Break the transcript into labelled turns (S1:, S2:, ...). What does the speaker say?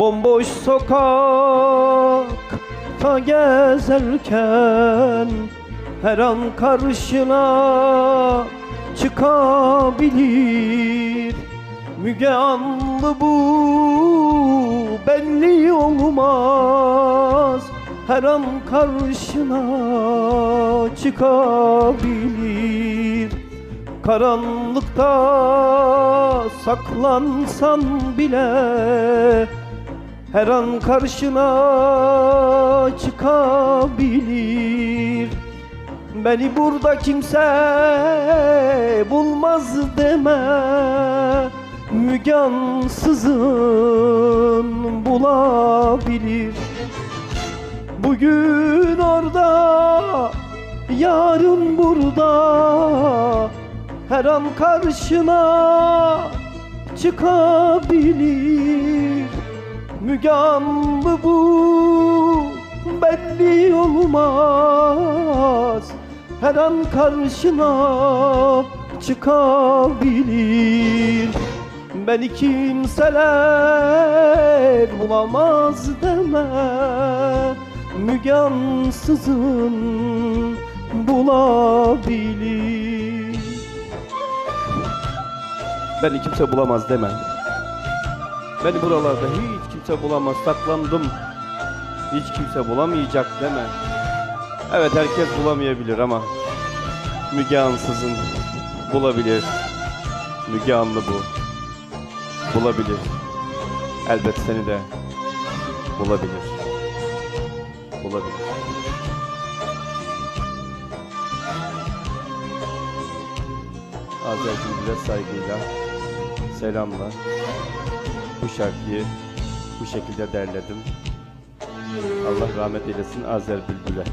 S1: Bomboş sokakta gezerken Her an karşına çıkabilir. Müge Anlı bu belli olmaz. Her an karşına çıkabilir. Karanlıkta saklansan bile Her an karşına çıkabilir. Beni burada kimse bulmaz deme. Mügansızın bulabilir. Bugün orada, yarın burada. Her an karşına çıkabilir Anlı bu? Belli olmaz. Her an karşına çıkabilir. Beni kimseler bulamaz deme. Müge Ansızın bulabilir. Beni kimse bulamaz deme Beni buralarda hiç kimse bulamaz saklandım. Hiç kimse bulamayacak deme. Evet herkes bulamayabilir ama Müge Ansızın bulabilir. Müge Anlı bu. Bulabilir. Elbet seni de bulabilir. Bulabilir. Azer Bülbül'e saygıyla Selamlar Bu şarkıyı bu şekilde derledim. Allah rahmet eylesin Azer Bülbül'e